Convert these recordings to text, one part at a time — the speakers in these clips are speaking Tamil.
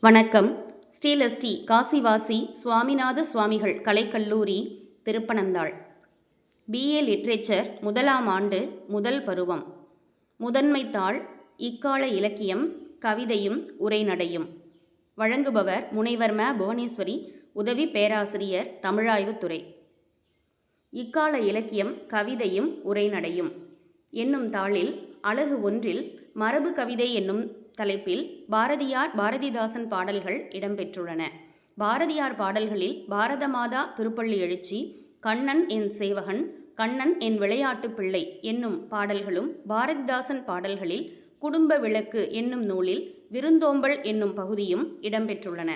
வணக்கம். ஸ்ரீலஸ்ரீ காசிவாசி சுவாமிநாத சுவாமிகள் கலைக்கல்லூரி திருப்பனந்தாள். பிஏ லிட்ரேச்சர் முதலாம் ஆண்டு முதல் பருவம். முதன்மை தாள் இக்கால இலக்கியம் கவிதையும் உரைநடையும். வழங்குபவர் முனைவர் ம. புவனேஸ்வரி உதவி பேராசிரியர் தமிழாய்வுத்துறை. இக்கால இலக்கியம் கவிதையும் உரைநடையும். என்னும் தாளில் அழகு ஒன்றில் மரபு கவிதை என்னும் தலைப்பில் பாரதியார் பாரதிதாசன் பாடல்கள் இடம்பெற்றுள்ளன. பாரதியார் பாடல்களில் பாரத மாதா திருப்பள்ளி எழுச்சி கண்ணன் என் சேவகன் கண்ணன் என் விளையாட்டு பிள்ளை என்னும் பாடல்களும் பாரதிதாசன் பாடல்களில் குடும்ப விளக்கு என்னும் நூலில் விருந்தோம்பல் என்னும் பகுதியும் இடம்பெற்றுள்ளன.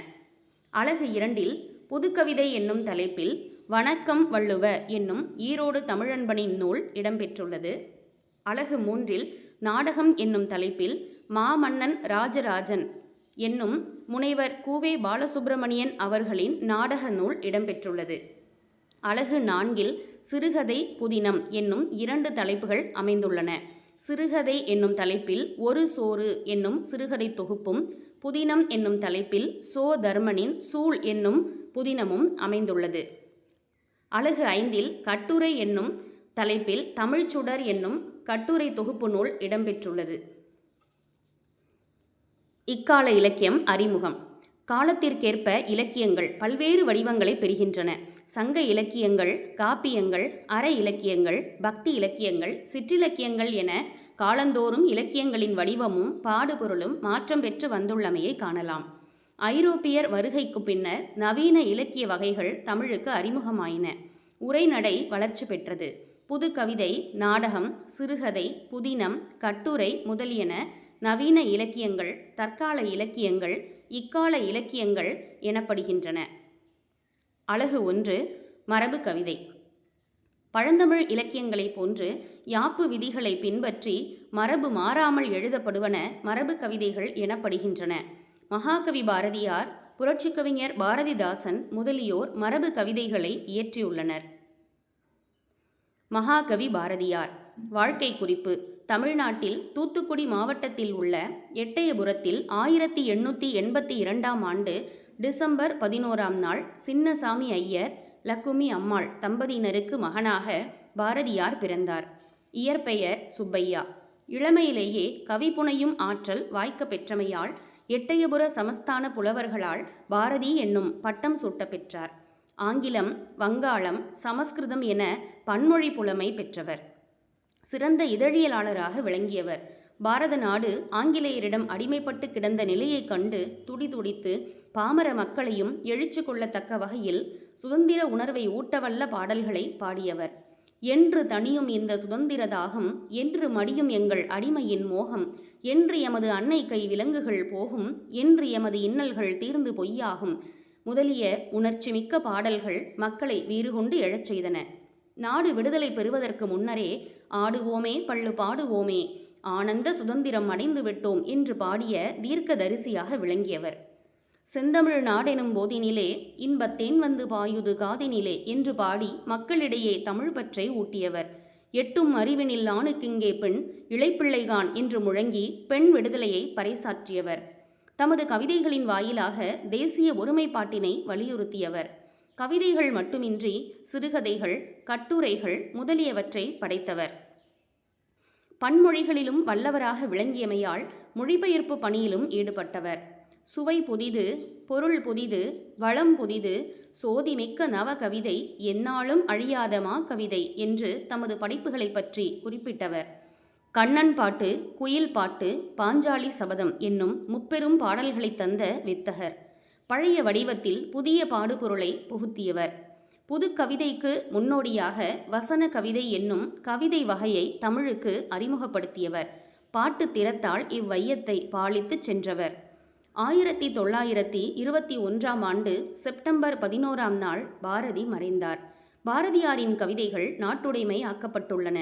அழகு இரண்டில் புதுக்கவிதை என்னும் தலைப்பில் வணக்கம் வள்ளுவ என்னும் ஈரோடு தமிழன்பனின் நூல் இடம்பெற்றுள்ளது. அழகு மூன்றில் நாடகம் என்னும் தலைப்பில் மாமன்னன் ராஜராஜன் என்னும் முனைவர் கூவே பாலசுப்பிரமணியன் அவர்களின் நாடக நூல் இடம்பெற்றுள்ளது. அழகு நான்கில் சிறுகதை புதினம் என்னும் இரண்டு தலைப்புகள் அமைந்துள்ளன. சிறுகதை என்னும் தலைப்பில் ஒரு சோறு என்னும் சிறுகதை தொகுப்பும் புதினம் என்னும் தலைப்பில் சோ தர்மனின் சூள் என்னும் புதினமும் அமைந்துள்ளது. அழகு ஐந்தில் கட்டுரை என்னும் தலைப்பில் தமிழ்ச்சுடர் என்னும் கட்டுரை தொகுப்பு நூல் இடம்பெற்றுள்ளது. இக்கால இலக்கியம் அறிமுகம். காலத்திற்கேற்ப இலக்கியங்கள் பல்வேறு வடிவங்களை பெறுகின்றன. சங்க இலக்கியங்கள் காப்பியங்கள் அற இலக்கியங்கள் பக்தி இலக்கியங்கள் சிற்றிலக்கியங்கள் என காலந்தோறும் இலக்கியங்களின் வடிவமும் பாடுபொருளும் மாற்றம் பெற்று வந்துள்ளமையை காணலாம். ஐரோப்பியர் வருகைக்கு பின்னர் நவீன இலக்கிய வகைகள் தமிழுக்கு அறிமுகமாயின. உரைநடை வளர்ச்சி பெற்றது. புது கவிதை நாடகம் சிறுகதை புதினம் கட்டுரை முதலியன நவீன இலக்கியங்கள் தற்கால இலக்கியங்கள் இக்கால இலக்கியங்கள் எனப்படுகின்றன. அழகு ஒன்று மரபு கவிதை. பழந்தமிழ் இலக்கியங்களைப் போன்று யாப்பு விதிகளை பின்பற்றி மரபு மாறாமல் எழுதப்படுவன மரபு கவிதைகள் எனப்படுகின்றன. மகாகவி பாரதியார் புரட்சிக் கவிஞர் பாரதிதாசன் முதலியோர் மரபு கவிதைகளை இயற்றியுள்ளனர். மகாகவி பாரதியார். வாழ்க்கை குறிப்பு. தமிழ்நாட்டில் தூத்துக்குடி மாவட்டத்தில் உள்ள எட்டயபுரத்தில் ஆயிரத்தி எண்ணூற்றி எண்பத்தி இரண்டாம் ஆண்டு டிசம்பர் பதினோராம் நாள் சின்னசாமி ஐயர் லக்குமி அம்மாள் தம்பதியினருக்கு மகனாக பாரதியார் பிறந்தார். இயற்பெயர் சுப்பையா. இளமையிலேயே கவிப்புனையும் ஆற்றல் வாய்க்க பெற்றமையால் எட்டயபுர சமஸ்தான புலவர்களால் பாரதி என்னும் பட்டம் சூட்ட பெற்றார். ஆங்கிலம் வங்காளம் சமஸ்கிருதம் என பன்மொழி புலமை பெற்றவர். சிறந்த இதழியலாளராக விளங்கியவர். பாரத நாடு ஆங்கிலேயரிடம் அடிமைப்பட்டு கிடந்த நிலையைக் கண்டு துடிதுடித்து பாமர மக்களையும் எழுச்சி கொள்ளத்தக்க வகையில் சுதந்திர உணர்வை ஊட்டவல்ல பாடல்களை பாடியவர். என்று தனியும் இந்த சுதந்திர தாகம் என்று மடியும் எங்கள் அடிமையின் மோகம் என்று எமது அன்னை கை விலங்குகள் போகும் என்று எமது இன்னல்கள் தீர்ந்து பொய்யாகும் முதலிய உணர்ச்சி மிக்க பாடல்கள் மக்களை வீறுகொண்டு எழச் செய்தன. நாடு விடுதலை பெறுவதற்கு முன்னரே ஆடுவோமே பள்ளு பாடுவோமே. ஆனந்த சுதந்திரம் அடைந்து விட்டோம் என்று பாடிய தீர்க்கதரிசியாக விளங்கியவர். செந்தமிழ் நாடெனும் போதினிலே இன்பத்தேன் வந்து பாயுது காதினிலே என்று பாடி மக்களிடையே தமிழ் பற்றை ஊட்டியவர். எட்டும் அறிவினில் ஆணுக்கிங்கே பெண் இளைப்பிள்ளைகான் என்று முழங்கி பெண் விடுதலையை பறைசாற்றியவர். தமது கவிதைகளின் வாயிலாக தேசிய ஒருமைப்பாட்டினை வலியுறுத்தியவர். கவிதைகள் மட்டுமின்றி சிறுகதைகள் கட்டுரைகள் முதலியவற்றை படைத்தவர். பன்மொழிகளிலும் வல்லவராக விளங்கியமையால் மொழிபெயர்ப்பு பணியிலும் ஈடுபட்டவர். சுவை புதிது பொருள் புதிது வளம் புதிது சோதிமிக்க நவ கவிதை எந்நாளும் அழியாதமா கவிதை என்று தமது படைப்புகளை பற்றி குறிப்பிட்டவர். கண்ணன் பாட்டு குயில் பாட்டு பாஞ்சாலி சபதம் என்னும் முப்பெரும் பாடல்களை தந்த வித்தகர். பழைய வடிவத்தில் புதிய பாடுபொருளை புகுத்தியவர். புது கவிதைக்கு முன்னோடியாக வசன கவிதை என்னும் கவிதை வகையை தமிழுக்கு அறிமுகப்படுத்தியவர். பாட்டு திறத்தால் இவ்வையத்தை பாலித்துச் சென்றவர். ஆயிரத்தி தொள்ளாயிரத்தி இருபத்தி ஒன்றாம் ஆண்டு செப்டம்பர் பதினோராம் நாள் பாரதி மறைந்தார். பாரதியாரின் கவிதைகள் நாட்டுடைமை ஆக்கப்பட்டுள்ளன.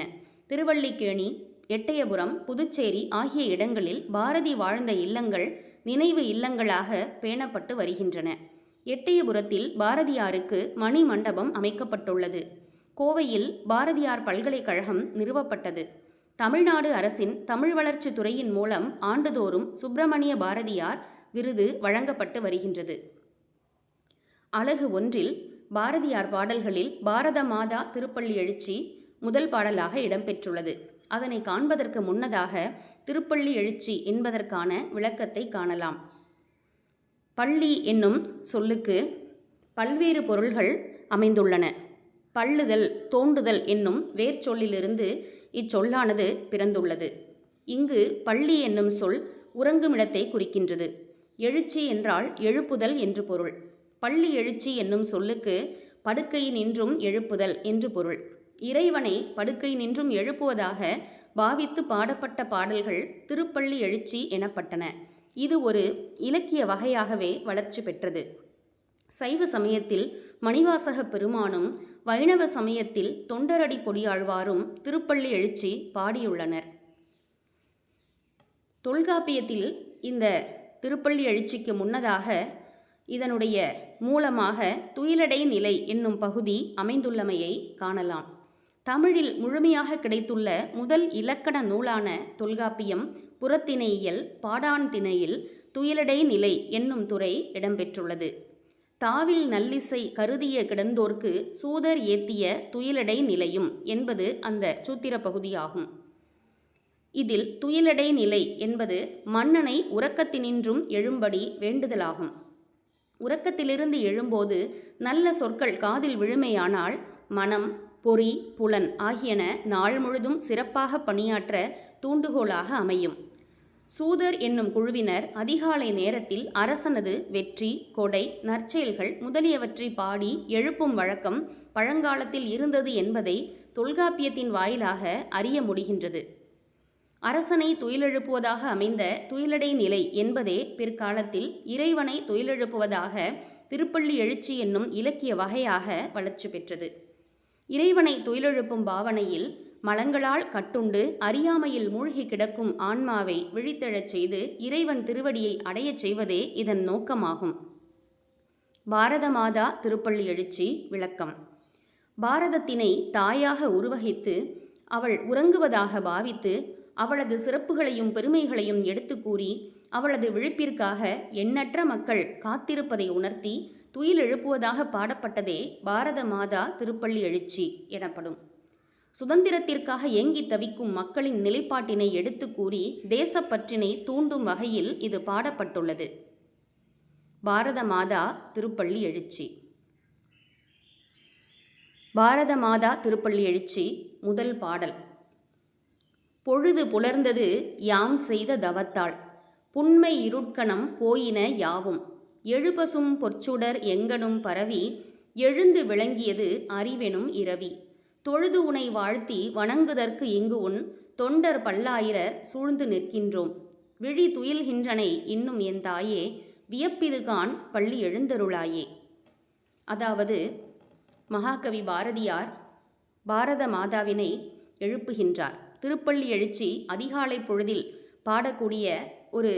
திருவள்ளிக்கேணி எட்டயபுரம் புதுச்சேரி ஆகிய இடங்களில் பாரதி வாழ்ந்த இல்லங்கள் நினைவு இல்லங்களாக பேணப்பட்டு வருகின்றன. எட்டயபுரத்தில் பாரதியாருக்கு மணி மண்டபம் அமைக்கப்பட்டுள்ளது. கோவையில் பாரதியார் பல்கலைக்கழகம் நிறுவப்பட்டது. தமிழ்நாடு அரசின் தமிழ் வளர்ச்சி துறையின் மூலம் ஆண்டுதோறும் சுப்பிரமணிய பாரதியார் விருது வழங்கப்பட்டு வருகின்றது. அழகு ஒன்றில் பாரதியார் பாடல்களில் பாரத மாதா திருப்பள்ளி எழுச்சி முதல் பாடலாக இடம்பெற்றுள்ளது. அதனை காண்பதற்கு முன்னதாக திருப்பள்ளி எழுச்சி என்பதற்கான விளக்கத்தை காணலாம். பள்ளி என்னும் சொல்லுக்கு பல்வேறு பொருள்கள் அமைந்துள்ளன. பள்ளுதல் தோண்டுதல் என்னும் வேர்ச்சொல்லிலிருந்து இச்சொல்லானது பிறந்துள்ளது. இங்கு பள்ளி என்னும் சொல் உறங்குமிடத்தை குறிக்கின்றது. எழுச்சி என்றால் எழுப்புதல் என்று பொருள். பள்ளி எழுச்சி என்னும் சொல்லுக்கு படுக்கையினின்றும் எழுப்புதல் என்று பொருள். இறைவனை படுக்கையினின்றும் எழுப்புவதாக பாவித்து பாடப்பட்ட பாடல்கள் திருப்பள்ளி எழுச்சி எனப்பட்டன. இது ஒரு இலக்கிய வகையாகவே வளர்ச்சி பெற்றது. சைவ சமயத்தில் மணிவாசக பெருமானும் வைணவ சமயத்தில் தொண்டரடி பொடியாழ்வாரும் திருப்பள்ளி எழுச்சி பாடியுள்ளனர். தொல்காப்பியத்தில் இந்த திருப்பள்ளி எழுச்சிக்கு முன்னதாக இதனுடைய மூலமாக துயிலடை நிலை என்னும் பகுதி அமைந்துள்ளமையை காணலாம். தமிழில் முழுமையாக கிடைத்துள்ள முதல் இலக்கண நூலான தொல்காப்பியம் புறத்திணையியல் பாடான் திணையில் துயிலடை நிலை என்னும் துறை இடம்பெற்றுள்ளது. தாவில் நல்லிசை கருதிய கிடந்தோர்க்கு சூதர் ஏத்திய துயிலடை நிலையும் என்பது அந்த சூத்திர பகுதியாகும். இதில் துயிலடை நிலை என்பது மன்னனை உறக்கத்தினின்றும் எழும்படி வேண்டுதலாகும். உறக்கத்திலிருந்து எழும்போது நல்ல சொற்கள் காதில் விழுமையானால் மனம் பொறி புலன் ஆகியன நாள் முழுதும் சிறப்பாக பணியாற்ற தூண்டுகோலாக அமையும். சூதர் என்னும் குழுவினர் அதிகாலை நேரத்தில் அரசனது வெற்றி கொடை நற்செயல்கள் முதலியவற்றை பாடி எழுப்பும் வழக்கம் பழங்காலத்தில் இருந்தது என்பதை தொல்காப்பியத்தின் வாயிலாக அறிய முடிகின்றது. அரசனை துயிலெழுப்புவதாக அமைந்த துயிலடை நிலை என்பதே பிற்காலத்தில் இறைவனை துயிலெழுப்புவதாக திருப்பள்ளி எழுச்சி என்னும் இலக்கிய வகையாக வளர்ச்சி பெற்றது. இறைவனை துயிலெழுப்பும் பாவனையில் மலங்களால் கட்டுண்டு அறியாமையில் மூழ்கி கிடக்கும் ஆன்மாவை விழித்தெழச் செய்து இறைவன் திருவடியை அடையச் செய்வதே இதன் நோக்கமாகும். பாரத மாதா திருப்பள்ளி எழுச்சி விளக்கம். பாரதத்தினை தாயாக உருவகித்து அவள் உறங்குவதாக பாவித்து அவளது சிறப்புகளையும் பெருமைகளையும் எடுத்து கூறி அவளது விழிப்பிற்காக எண்ணற்ற மக்கள் காத்திருப்பதை உணர்த்தி துயில் எழுப்புவதாக பாடப்பட்டதே பாரத மாதா திருப்பள்ளி எழுச்சி எனப்படும். சுதந்திரத்திற்காக ஏங்கி தவிக்கும் மக்களின் நிலைப்பாட்டினை எடுத்து கூறி தேசப்பற்றினை தூண்டும் வகையில் இது பாடப்பட்டுள்ளது. பாரத மாதா திருப்பள்ளி எழுச்சி. பாரத மாதா திருப்பள்ளி எழுச்சி முதல் பாடல். பொழுது புலர்ந்தது யாம் செய்த தவத்தாள் புன்மை இருட்கணம் போயின யாவும். எழுபசும் பொற்சுடர் எங்கனும் பரவி எழுந்து விளங்கியது அறிவெனும் இரவி. தொழுது உனை வாழ்த்தி வணங்குதற்கு இங்கு உன் தொண்டர் பல்லாயிரர் சூழ்ந்து நிற்கின்றோம். விழி துயில்கின்றனை இன்னும் என் தாயே வியப்பிதுகான் பள்ளி எழுந்தருளாயே. அதாவது மகாகவி பாரதியார் பாரத மாதாவினை எழுப்புகின்றார். திருப்பள்ளி எழுச்சி அதிகாலை பொழுதில் பாடக்கூடிய ஒரு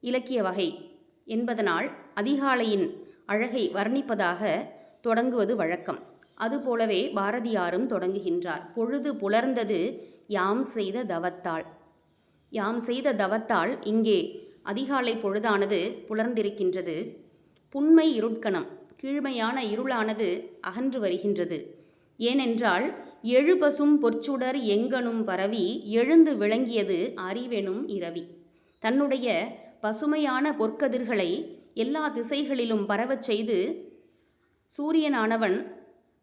இலக்கிய வகை என்பதனால் அதிகாலையின் அழகை வர்ணிப்பதாக தொடங்குவது வழக்கம். அதுபோலவே பாரதியாரும் தொடங்குகின்றார். பொழுது புலர்ந்தது யாம் செய்த தவத்தால். யாம் செய்த தவத்தால் இங்கே அதிகாலை பொழுதானது புலர்ந்திருக்கின்றது. புன்மை இருட்கணம் கீழ்மையான இருளானது அகன்று வருகின்றது. ஏனென்றால் எழுபசும் பொற்சுடர் எங்கனும் பரவி எழுந்து விளங்கியது அறிவெனும் இரவி. தன்னுடைய பசுமையான பொற்கதிர்களை எல்லா திசைகளிலும் பரவச் செய்து சூரியனானவன்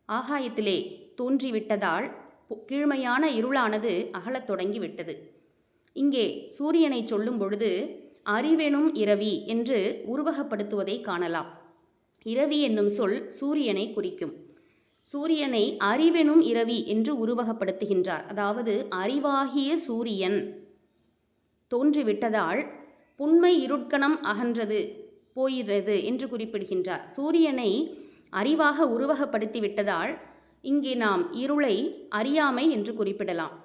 ஆகாயத்திலே தோன்றிவிட்டதால் கீழ்மையான இருளானது அகலத் தொடங்கிவிட்டது. இங்கே சூரியனை சொல்லும் பொழுது அறிவெனும் இரவி என்று உருவகப்படுத்துவதை காணலாம். இரவி என்னும் சொல் சூரியனை குறிக்கும். சூரியனை அறிவெனும் இரவி என்று உருவகப்படுத்துகின்றார். அதாவது அறிவாகிய சூரியன் தோன்றிவிட்டதால் புண்மை இருட்கணம் அகன்றது. போயிடுறது என்று குறிப்பிடுகின்றார். சூரியனை அறிவாக உருவகப்படுத்தி விட்டதால் இங்கே நாம் இருளை அறியாமை என்று குறிப்பிடலாம்.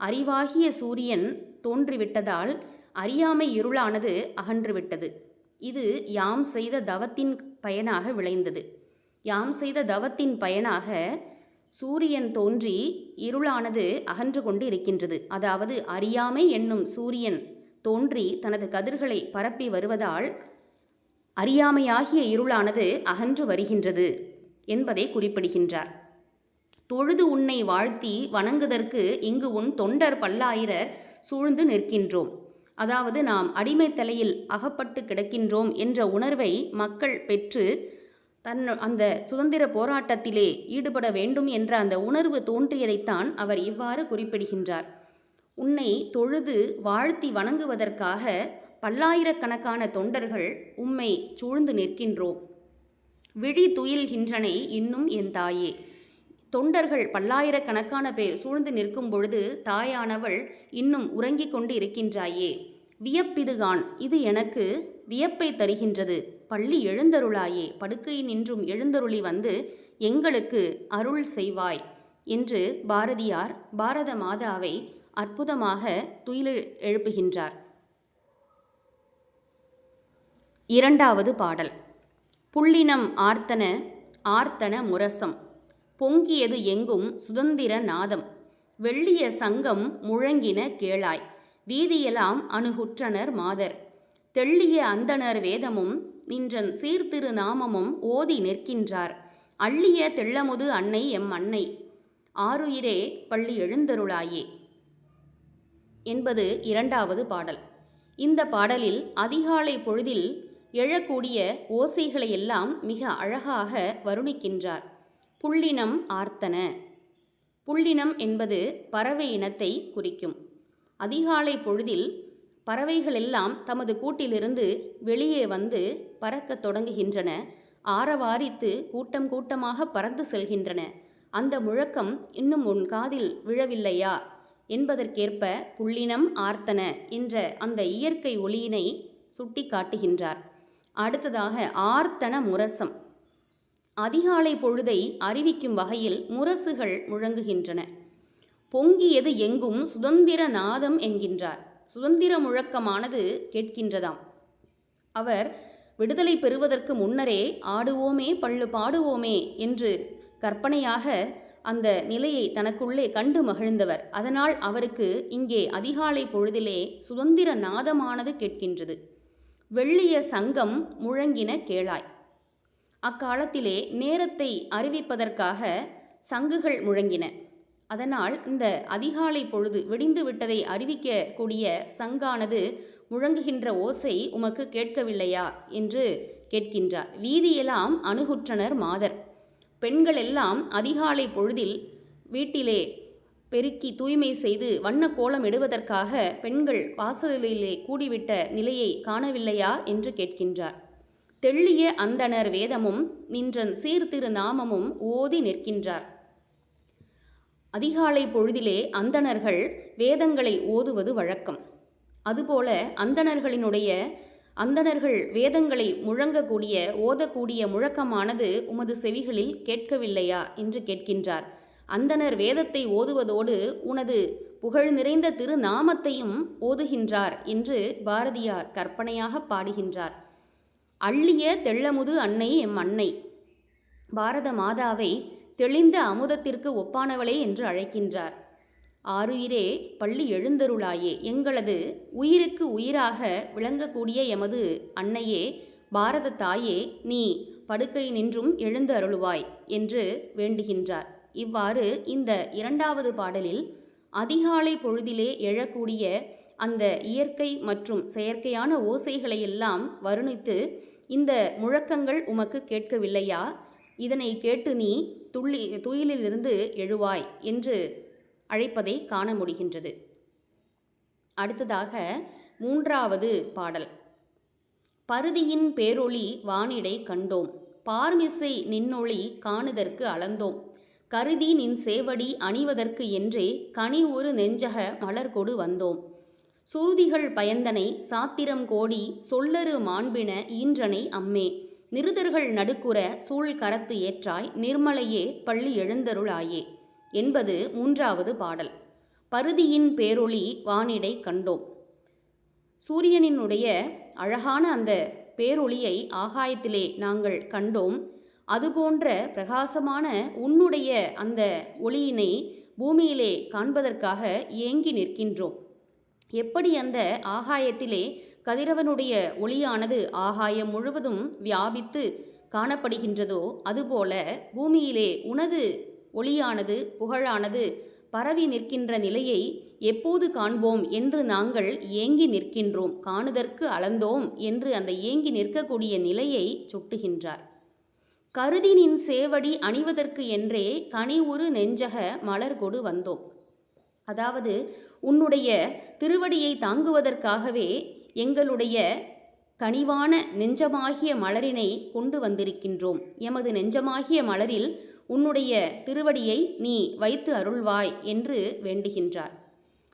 அறிவாகிய சூரியன் தோன்றிவிட்டதால் அறியாமை இருளானது அகன்றுவிட்டது. இது யாம் செய்த தவத்தின் பயனாக விளைந்தது. யாம் செய்த தவத்தின் பயனாக சூரியன் தோன்றி இருளானது அகன்று கொண்டு இருக்கின்றது அதாவது அறியாமை என்னும் சூரியன் தோன்றி தனது கதிர்களை பரப்பி வருவதால் அறியாமையாகிய இருளானது அகன்று வருகின்றது என்பதை குறிப்பிடுகின்றார். தொழுது உன்னை வாழ்த்தி வணங்குதற்கு இங்கு உன் தொண்டர் பல்லாயிரர் சூழ்ந்து நிற்கின்றோம். அதாவது நாம் அடிமை தலையில் அகப்பட்டு கிடக்கின்றோம் என்ற உணர்வை மக்கள் பெற்று தன் அந்த சுதந்திர போராட்டத்திலே ஈடுபட வேண்டும் என்ற அந்த உணர்வு தோன்றியதைத்தான் அவர் இவ்வாறு குறிப்பிடுகின்றார். உன்னை தொழுது வாழ்த்தி வணங்குவதற்காக பல்லாயிரக்கணக்கான தொண்டர்கள் உம்மை சூழ்ந்து நிற்கின்றோம். விழி துயில்கின்றனை இன்னும் என் தாயே. தொண்டர்கள் பல்லாயிரக்கணக்கான பேர் சூழ்ந்து நிற்கும் பொழுது தாயானவள் இன்னும் உறங்கிக் கொண்டு இருக்கின்றாயே வியப்பிதுகான் இது எனக்கு வியப்பை தருகின்றது. பள்ளி எழுந்தருளாயே படுக்கை நின்றும் எழுந்தருளி வந்து எங்களுக்கு அருள் செய்வாய் என்று பாரதியார் பாரத மாதாவை அற்புதமாக துயில் எழுப்புகின்றார் இரண்டாவது பாடல். புள்ளினம் ஆர்த்தன ஆர்த்தன முரசம். பொங்கியது எங்கும் சுதந்திர நாதம். வெள்ளிய சங்கம் முழங்கின கேளாய். வீதியெல்லாம் அணுகுற்றனர் மாதர். தெள்ளிய அந்தணர் வேதமும் நின்றன் சீர்திரு நாமமும் ஓதி நிற்கின்றார். அள்ளிய தெள்ளமுது அன்னை எம் அன்னை. ஆருயிரே பள்ளி எழுந்தருளாயே. என்பது இரண்டாவது பாடல். இந்த பாடலில் அதிகாலை பொழுதில் எழக்கூடிய ஓசைகளையெல்லாம் மிக அழகாக வருணிக்கின்றார். புள்ளினம் ஆர்த்தன. புள்ளினம் என்பது பறவை இனத்தை குறிக்கும். அதிகாலை பொழுதில் பறவைகளெல்லாம் தமது கூட்டிலிருந்து வெளியே வந்து பறக்கத் தொடங்குகின்றன. ஆரவாரித்து கூட்டம் கூட்டமாக பறந்து செல்கின்றன. அந்த முழக்கம் இன்னும் உன் காதில் விழவில்லையா? என்பதற்கேற்ப புள்ளினம் ஆர்த்தன என்ற அந்த இயற்கை ஒளியினை சுட்டி காட்டுகின்றார் அடுத்ததாக ஆர்த்தன முரசம். அதிகாலை பொழுதை அறிவிக்கும் வகையில் முரசுகள் முழங்குகின்றன. பொங்கியது எங்கும் சுதந்திர நாதம் என்கின்றார். சுதந்திர முழக்கமானது கேட்கின்றதாம். அவர் விடுதலை பெறுவதற்கு முன்னரே ஆடுவோமே பள்ளு பாடுவோமே என்று கற்பனையாக அந்த நிலையை தனக்குள்ளே கண்டு மகிழ்ந்தவர். அதனால் அவருக்கு இங்கே அதிகாலை பொழுதிலே சுதந்திர நாதமானது கேட்கின்றது. வெள்ளிய சங்கம் முழங்கின கேளாய். அக்காலத்திலே நேரத்தை அறிவிப்பதற்காக சங்குகள் முழங்கின. அதனால் இந்த அதிகாலை பொழுது விடிந்து விட்டதை அறிவிக்கக்கூடிய சங்கானது முழங்குகின்ற ஓசை உமக்கு கேட்கவில்லையா? என்று கேட்கின்றார். வீதியெல்லாம் அணுகுற்றனர் மாதர். பெண்கள் எல்லாம் அதிகாலை பொழுதில் வீட்டிலே பெருக்கி தூய்மை செய்து வண்ண கோலம் இடுவதற்காக பெண்கள் வாசலிலே கூடிவிட்ட நிலையை காணவில்லையா என்று கேட்கின்றார். தெள்ளிய அந்தணர் வேதமும் நின்றன் சீர்திரு நாமமும் ஓதி நிற்கின்றார். அதிகாலை பொழுதிலே அந்தணர்கள் வேதங்களை ஓதுவது வழக்கம். அதுபோல அந்தணர்களினுடைய அந்தணர்கள் வேதங்களை முழங்கக்கூடிய ஓதக்கூடிய முழக்கமானது உமது செவிகளில் கேட்கவில்லையா? என்று கேட்கின்றார். அந்தணர் வேதத்தை ஓதுவதோடு உனது புகழ் நிறைந்த திருநாமத்தையும் ஓதுகின்றார் என்று பாரதியார் கற்பனையாக பாடுகின்றார். அள்ளிய தெள்ளமுது அன்னை எம் அன்னை. பாரத மாதாவை தெளிந்த அமுதத்திற்கு ஒப்பானவளே என்று அழைக்கின்றார். ஆருயிரே பள்ளி எழுந்தருளாயே. எங்களது உயிருக்கு உயிராக விளங்கக்கூடிய எமது அன்னையே பாரத தாயே நீ படுக்கை நின்றும் எழுந்து அருளுவாய் என்று வேண்டுகின்றார். இவ்வாறு இந்த இரண்டாவது பாடலில் அதிகாலை பொழுதிலே எழக்கூடிய அந்த இயற்கை மற்றும் செயற்கையான ஓசைகளையெல்லாம் வருணித்து இந்த முழக்கங்கள் உமக்கு கேட்கவில்லையா? இதனை கேட்டு நீ துள்ளி துயிலிலிருந்து எழுவாய் என்று அழைப்பதை காண முடிகின்றது. அடுத்ததாக மூன்றாவது பாடல். பருதியின் பேரொளி வானிடை கண்டோம். பார்மிசை நின்னொளி காணுதற்கு அளந்தோம். கருதி நின் சேவடி அணிவதற்கு என்றே கனி ஒரு நெஞ்சக மலர்கொடு வந்தோம். சுருதிகள் பயந்தனை சாத்திரம் கோடி சொல்லரு மாண்பின ஈன்றனை அம்மே. நிருதர்கள் நடுக்குற சூழ் கரத்து ஏற்றாய் நிர்மலையே பள்ளி எழுந்தருளாயே. என்பது மூன்றாவது பாடல். பருதியின் பேரொளி வானிடை கண்டோம். சூரியனினுடைய அழகான அந்த பேரொளியை ஆகாயத்திலே நாங்கள் கண்டோம். அதுபோன்ற பிரகாசமான உன்னுடைய அந்த ஒளியினை பூமியிலே காண்பதற்காக ஏங்கி நிற்கின்றோம். எப்படி அந்த ஆகாயத்திலே கதிரவனுடைய ஒளியானது ஆகாயம் முழுவதும் வியாபித்து காணப்படுகின்றதோ அதுபோல பூமியிலே உனது ஒளியானது புகழானது பரவி நிற்கின்ற நிலையை எப்போது காண்போம் என்று நாங்கள் ஏங்கி நிற்கின்றோம். காணுதற்கு அளந்தோம் என்று அந்த ஏங்கி நிற்கக்கூடிய நிலையை சுட்டுகின்றார். கருதினின் சேவடி அணிவதற்கு என்றே கனிவுறு நெஞ்சக மலர்கொடு வந்தோம். அதாவது உன்னுடைய திருவடியை தாங்குவதற்காகவே எங்களுடைய கனிவான நெஞ்சமாகிய மலரினை கொண்டு வந்திருக்கின்றோம். எமது நெஞ்சமாகிய மலரில் உன்னுடைய திருவடியை நீ வைத்து அருள்வாய் என்று வேண்டுகின்றார்.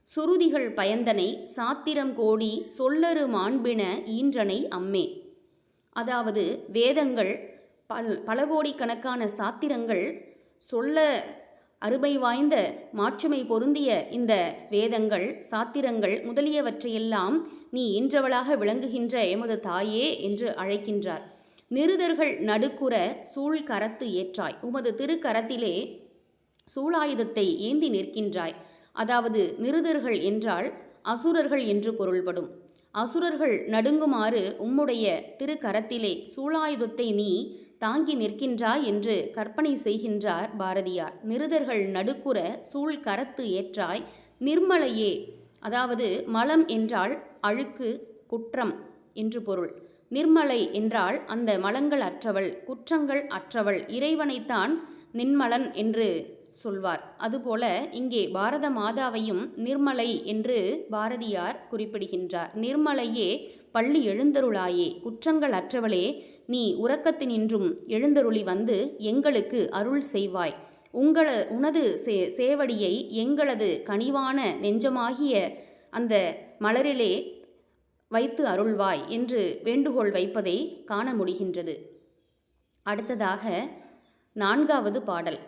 சுருதிகள் பயந்தனை சாத்திரம் கோடி சொல்லரு மாண்பின ஈன்றனை அம்மே. அதாவது வேதங்கள் பல் பல கோடிக்கணக்கான சாத்திரங்கள் சொல்ல அருமை வாய்ந்த மாற்றுமை பொருந்திய இந்த வேதங்கள் சாத்திரங்கள் முதலியவற்றையெல்லாம் நீ இன்றவளாக விளங்குகின்ற எமது தாயே என்று அழைக்கின்றார். நிருதர்கள் நடுக்குற சூழ் கரத்து ஏற்றாய். உமது திருக்கரத்திலே சூளாயுதத்தை ஏந்தி நிற்கின்றாய். அதாவது நிருதர்கள் என்றால் அசுரர்கள் என்று பொருள்படும். அசுரர்கள் நடுங்குமாறு உம்முடைய திருக்கரத்திலே சூழாயுதத்தை நீ தாங்கி நிற்கின்றாய் என்று கற்பனை செய்கின்றார் பாரதியார். நிருதர்கள் நடுக்குற சூழ் கரத்து ஏற்றாய் நிர்மலையே அதாவது மலம் என்றால் அழுக்கு குற்றம் என்று பொருள். நிர்மலை என்றால் அந்த மலங்கள் அற்றவள் குற்றங்கள் அற்றவள் இறைவனைத்தான் நின்மலன் என்று சொல்வார். அதுபோல இங்கே பாரத மாதாவையும் நிர்மலை என்று பாரதியார் குறிப்பிடுகின்றார். நிர்மலையே பள்ளி எழுந்தருளாயே குற்றங்கள் அற்றவளே நீ உறக்கத்தினின்றும் எழுந்தருளி வந்து எங்களுக்கு அருள் செய்வாய். உங்கள உனது சே சேவடியை எங்களது கனிவான நெஞ்சமாகிய அந்த மலரிலே வைத்து அருள்வாய் என்று வேண்டுகோள் வைப்பதை காண முடிகின்றது. அடுத்ததாக நான்காவது பாடல்.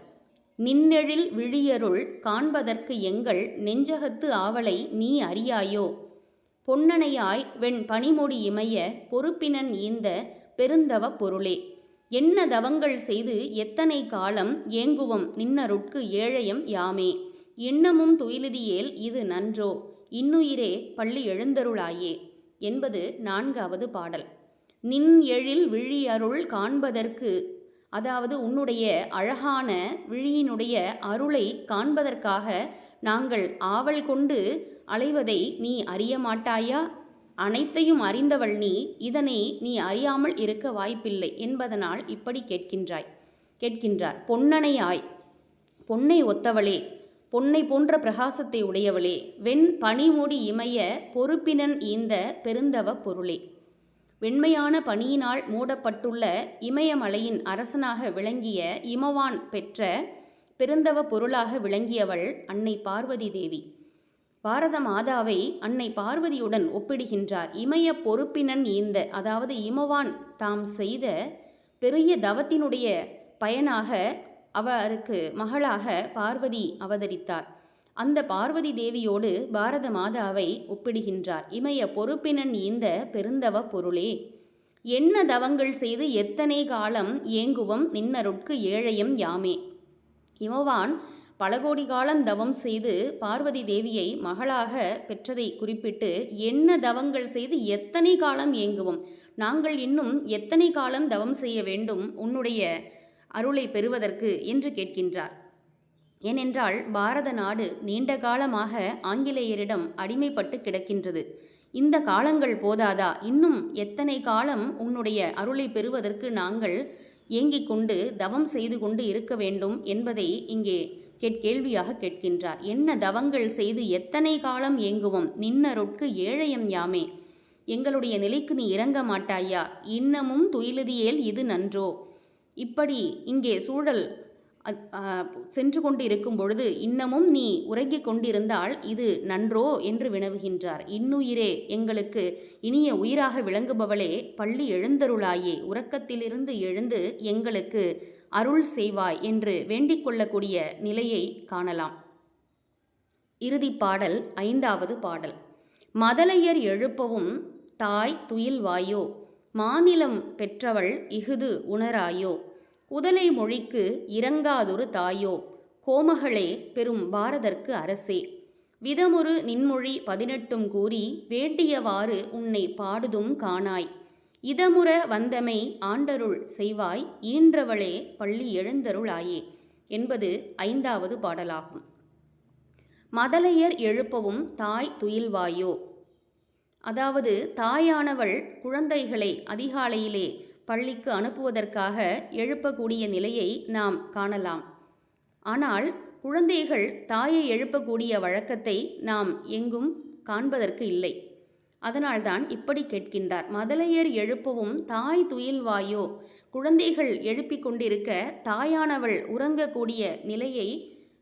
நின்னெழில் விழியருள் காண்பதற்கு எங்கள் நெஞ்சகத்து ஆவலை நீ அறியாயோ? பொன்னணையாய் வெண் பனிமொழி இமைய பொறுப்பினன் ஈந்த பெருந்தவ பொருளே. என்ன தவங்கள் செய்து எத்தனை காலம் ஏங்குவம் நின்னருட்கு ஏழையம் யாமே. எண்ணமும் துயிலுதியேல் இது நன்றோ. இன்னுயிரே பள்ளி எழுந்தருளாயே. என்பது நான்காவது பாடல். நின் எழில் விழியருள் காண்பதற்கு அதாவது உன்னுடைய அழகான விழியினுடைய அருளை காண்பதற்காக நாங்கள் ஆவல் கொண்டு அலைவதை நீ அறிய மாட்டாயா அனைத்தையும் அறிந்தவள் நீ இதனை நீ அறியாமல் இருக்க வாய்ப்பில்லை என்பதனால் இப்படி கேட்கின்றாய். கேட்கின்றார் பொன்னணையாய் பொன்னை ஒத்தவளே பொன்னை போன்ற பிரகாசத்தை உடையவளே வெண் பனிமூடி இமைய பொறுப்பினன் ஈந்த பெருந்தவ பொருளே. வெண்மையான பனியினால் மூடப்பட்டுள்ள இமயமலையின் அரசனாக விளங்கிய இமவான் பெற்ற பெருந்தவ பொருளாக விளங்கியவள் அன்னை பார்வதி தேவி. பாரத மாதாவை அன்னை பார்வதியுடன் ஒப்பிடுகின்றார். இமய பொறுப்பினன் ஈந்த அதாவது இமவான் தாம் செய்த பெரிய தவத்தினுடைய பயனாக அவருக்கு மகளாக பார்வதி அவதரித்தார். அந்த பார்வதி தேவியோடு பாரத மாதாவை ஒப்பிடுகின்றார். இமய பொறுப்பினன் ஈந்த பெருந்தவ பொருளே என்ன தவங்கள் செய்து எத்தனை காலம் ஏங்குவம் நின்னருட்கு ஏழையும் யாமே. இமவான் பல கோடி காலம் தவம் செய்து பார்வதி தேவியை மகளாக பெற்றதை குறிப்பிட்டு என்ன தவங்கள் செய்து எத்தனை காலம் ஏங்குவோம்? நாங்கள் இன்னும் எத்தனை காலம் தவம் செய்ய வேண்டும்? உன்னுடைய அருளை பெறுவதற்கு? என்று கேட்கின்றார். ஏனென்றால் பாரத நாடு நீண்ட காலமாக ஆங்கிலேயரிடம் அடிமைப்பட்டு கிடக்கின்றது. இந்த காலங்கள் போதாதா? இன்னும் எத்தனை காலம் உன்னுடைய அருளை பெறுவதற்கு நாங்கள் ஏங்கிக் கொண்டு தவம் செய்து கொண்டு இருக்க வேண்டும் என்பதை இங்கே கேட்கேள்வியாக கேட்கின்றார். என்ன தவங்கள் செய்து எத்தனை காலம் ஏங்குவோம்? நின்னருட்கு ஏழையம் யாமே? எங்களுடைய நிலைக்கு நீ இறங்க மாட்டாயா? இன்னமும் துயிலுதியேல் இது நன்றோ இப்படி இங்கே சூழல் சென்று கொண்டு இருக்கும் பொழுது இன்னமும் நீ உறங்கிக் கொண்டிருந்தால் இது நன்றோ? என்று வினவுகின்றார். இன்னுயிரே எங்களுக்கு இனிய உயிராக விளங்குபவளே பள்ளி எழுந்தருளாயே. உறக்கத்திலிருந்து எழுந்து எங்களுக்கு அருள் செய்வாய் என்று வேண்டிக் கொள்ளக்கூடிய நிலையை காணலாம். இறுதி பாடல் ஐந்தாவது பாடல். மதலையர் எழுப்பவும் தாய் துயில் வாயோ மாநிலம் பெற்றவள் இஃது உணராயோ? குதலை மொழிக்கு இறங்காதொரு தாயோ? கோமகளே பெரும் பாரதற்கு அரசே. விதமுறு நின்மொழி பதினெட்டும் கூறி வேண்டியவாறு உன்னை பாடுதும் காணாய். இதமுற வந்தமை ஆண்டருள் செய்வாய் ஈன்றவளே பள்ளி எழுந்தருளாயே என்பது ஐந்தாவது பாடலாகும். மதலையர் எழுப்பவும் தாய் துயில்வாயோ? அதாவது தாயானவள் குழந்தைகளை அதிகாலையிலே பள்ளிக்கு அனுப்புவதற்காக எழுப்பக்கூடிய நிலையை நாம் காணலாம். ஆனால் குழந்தைகள் தாயை எழுப்பக்கூடிய வழக்கத்தை நாம் எங்கும் காண்பதற்கு இல்லை. அதனால்தான் இப்படி கேட்கின்றார். மதலையர் எழுப்பவும் தாய் துயில் வாயோ குழந்தைகள் எழுப்பிக் கொண்டிருக்க தாயானவள் உறங்கக்கூடிய நிலையை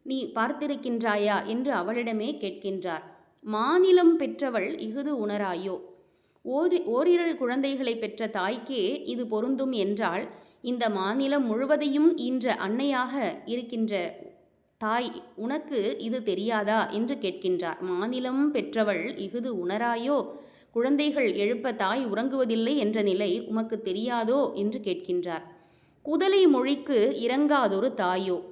நீ பார்த்திருக்கின்றாயா என்று அவளிடமே கேட்கின்றார். மாநிலம் பெற்றவள் இஃது உணராயோ? ஓரி ஓரிரு குழந்தைகளை பெற்ற தாய்க்கே இது பொருந்தும் என்றால் இந்த மாநிலம் முழுவதையும் ஈன்ற அன்னையாக இருக்கின்ற தாய் உனக்கு இது தெரியாதா என்று கேட்கின்றார். மாநிலம் பெற்றவள் இஃது உணராயோ? குழந்தைகள் எழுப்ப தாய் உறங்குவதில்லை என்ற நிலை உமக்கு தெரியாதோ என்று கேட்கின்றார். குதலை மொழிக்கு இறங்காதொரு தாயோ?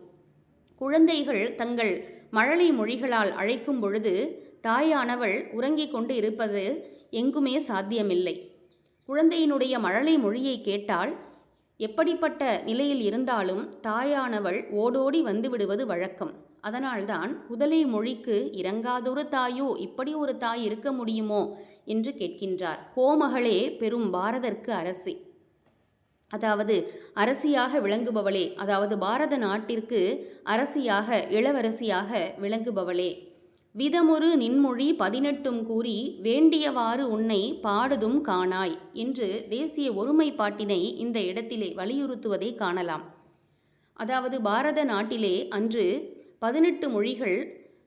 குழந்தைகள் தங்கள் மழலை மொழிகளால் அழைக்கும் பொழுது தாயானவள் உறங்கிக் கொண்டு இருப்பது எங்குமே சாத்தியமில்லை. குழந்தையினுடைய மழலை மொழியை கேட்டால் எப்படிப்பட்ட நிலையில் இருந்தாலும் தாயானவள் ஓடோடி வந்துவிடுவது வழக்கம். அதனால்தான் குதலை மொழிக்கு இறங்காதொரு தாயோ இப்படி ஒரு தாய் இருக்க முடியுமோ என்று கேட்கின்றார். கோமகளே பெரும் பாரதற்கு அரசி. அதாவது அரசியாக விளங்குபவளே அதாவது பாரத நாட்டிற்கு அரசியாக இளவரசியாக விளங்குபவளே. விதமொரு நின்மொழி பதினெட்டும் கூறி வேண்டியவாறு உன்னை பாடுதும் காணாய் என்று தேசிய ஒருமைப்பாட்டினை இந்த இடத்திலே வலியுறுத்துவதை காணலாம். அதாவது பாரத நாட்டிலே அன்று பதினெட்டு மொழிகள்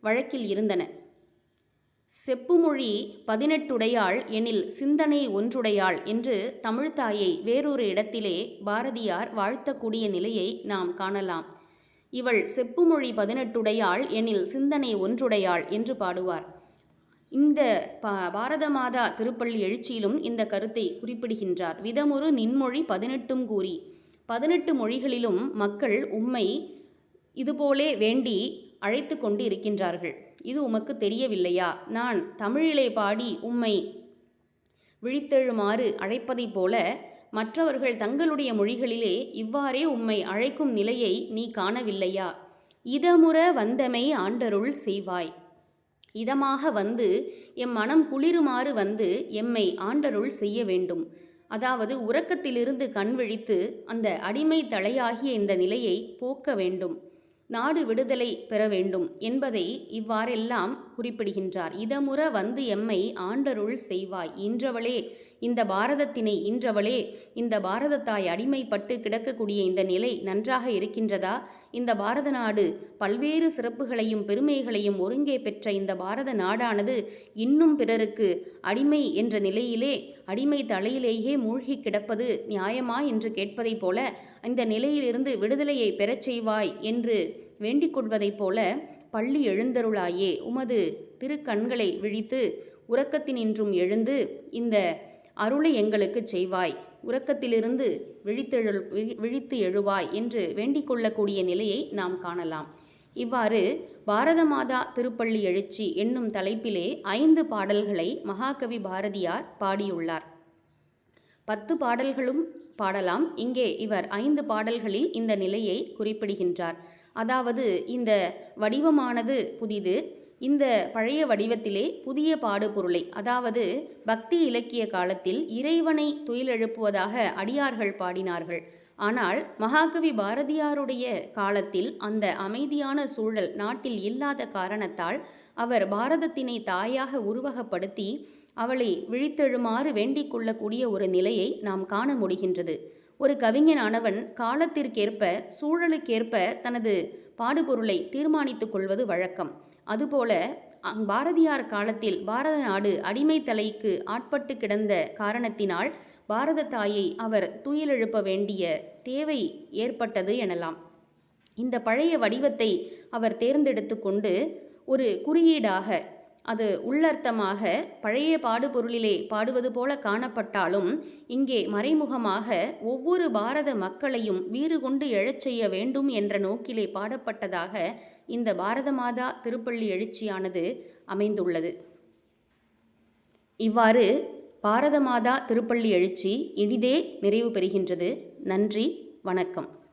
வழக்கில் இருந்தன. செப்புமொழி பதினெட்டுடையாள் எனில் சிந்தனை ஒன்றுடையாள் என்று தமிழ்த்தாயை வேறொரு இடத்திலே பாரதியார் வாழ்த்தக்கூடிய நிலையை நாம் காணலாம். இவள் செப்புமொழி பதினெட்டுடையாள் எனில் சிந்தனை ஒன்றுடையாள் என்று பாடுவார். இந்த பா பாரத மாதா திருப்பள்ளி எழுச்சியிலும் இந்த கருத்தை குறிப்பிடுகின்றார். விதமுறு நின்மொழி பதினெட்டும் கூறி. பதினெட்டு மொழிகளிலும் மக்கள் உம்மை இதுபோலே வேண்டி அழைத்து கொண்டு இருக்கின்றார்கள் இது உமக்கு தெரியவில்லையா? நான் தமிழிலே பாடி உம்மை விழித்தெழுமாறு அழைப்பதைப் போல மற்றவர்கள் தங்களுடைய மொழிகளிலே இவ்வாறே உம்மை அழைக்கும் நிலையை நீ காணவில்லையா? இதமுற வந்தமை ஆண்டருள் செய்வாய். இதமாக வந்து எம் மனம் குளிருமாறு வந்து எம்மை ஆண்டருள் செய்ய வேண்டும். அதாவது உறக்கத்திலிருந்து கண் விழித்து அந்த அடிமை தலையாகிய இந்த நிலையை போக்க வேண்டும். நாடு விடுதலை பெற வேண்டும் என்பதை இவ்வாறெல்லாம் குறிப்பிடுகின்றார். இதமுற வந்து எம்மை ஆண்டருள் செய்வாய். இன்றவளே இந்த பாரதத்தினை இன்றவளே இந்த பாரதத்தாய் அடிமைப்பட்டு கிடக்கக்கூடிய இந்த நிலை நன்றாக இருக்கின்றதா? இந்த பாரத நாடு பல்வேறு சிறப்புகளையும் பெருமைகளையும் ஒருங்கே பெற்ற இந்த பாரத நாடானது இன்னும் பிறருக்கு அடிமை என்ற நிலையிலே அடிமை தலையிலேயே மூழ்கி கிடப்பது நியாயமா என்று கேட்பதைப் போல இந்த நிலையிலிருந்து விடுதலையை பெறச் செய்வாய் என்று வேண்டிக் கொள்வதைப் போல பள்ளி எழுந்தருளாயே உமது திருக்கண்களை விழித்து உறக்கத்தினின்றும் எழுந்து இந்த அருளை எங்களுக்கு செய்வாய். உறக்கத்திலிருந்து விழித்தெழு விழித்து எழுவாய் என்று வேண்டிக் கொள்ளக்கூடிய நிலையை நாம் காணலாம். இவ்வாறு பாரத மாதா திருப்பள்ளி எழுச்சி என்னும் தலைப்பிலே ஐந்து பாடல்களை மகாகவி பாரதியார் பாடியுள்ளார். பத்து பாடல்களும் பாடலாம். இங்கே இவர் ஐந்து பாடல்களில் இந்த நிலையை குறிப்பிடுகின்றார். அதாவது இந்த வடிவமானது புதிது இந்த பழைய வடிவத்திலே புதிய பாடுபொருளை அதாவது பக்தி இலக்கிய காலத்தில் இறைவனை துயிலெழுப்புவதாக அடியார்கள் பாடினார்கள். ஆனால் மகாகவி பாரதியாருடைய காலத்தில் அந்த அமைதியான சூழல் நாட்டில் இல்லாத காரணத்தால் அவர் பாரதத்தினை தாயாக உருவகப்படுத்தி அவளை விழித்தெழுமாறு வேண்டிக் கொள்ளக்கூடிய ஒரு நிலையை நாம் காண முடிகின்றது. ஒரு கவிஞனானவன் காலத்திற்கேற்ப சூழலுக்கேற்ப தனது பாடுபொருளை தீர்மானித்துக் கொள்வது வழக்கம். அதுபோல பாரதியார் காலத்தில் பாரத நாடு அடிமை தலைக்கு ஆட்பட்டு கிடந்த காரணத்தினால் பாரத தாயை அவர் துயிலெழுப்ப வேண்டிய தேவை ஏற்பட்டது எனலாம். இந்த பழைய வடிவத்தை அவர் தேர்ந்தெடுத்து கொண்டு ஒரு குறியீடாக அது உள்ளர்த்தமாக பழைய பாடுபொருளிலே பாடுவது போல காணப்பட்டாலும் இங்கே மறைமுகமாக ஒவ்வொரு பாரத மக்களையும் வீறு கொண்டு எழச் செய்ய வேண்டும் என்ற நோக்கிலே பாடப்பட்டதாக இந்த பாரத மாதா திருப்பள்ளி எழுச்சியானது அமைந்துள்ளது. இவ்வாறு பாரத மாதா திருப்பள்ளி எழுச்சி இனிதே நிறைவு பெறுகின்றது. நன்றி வணக்கம்.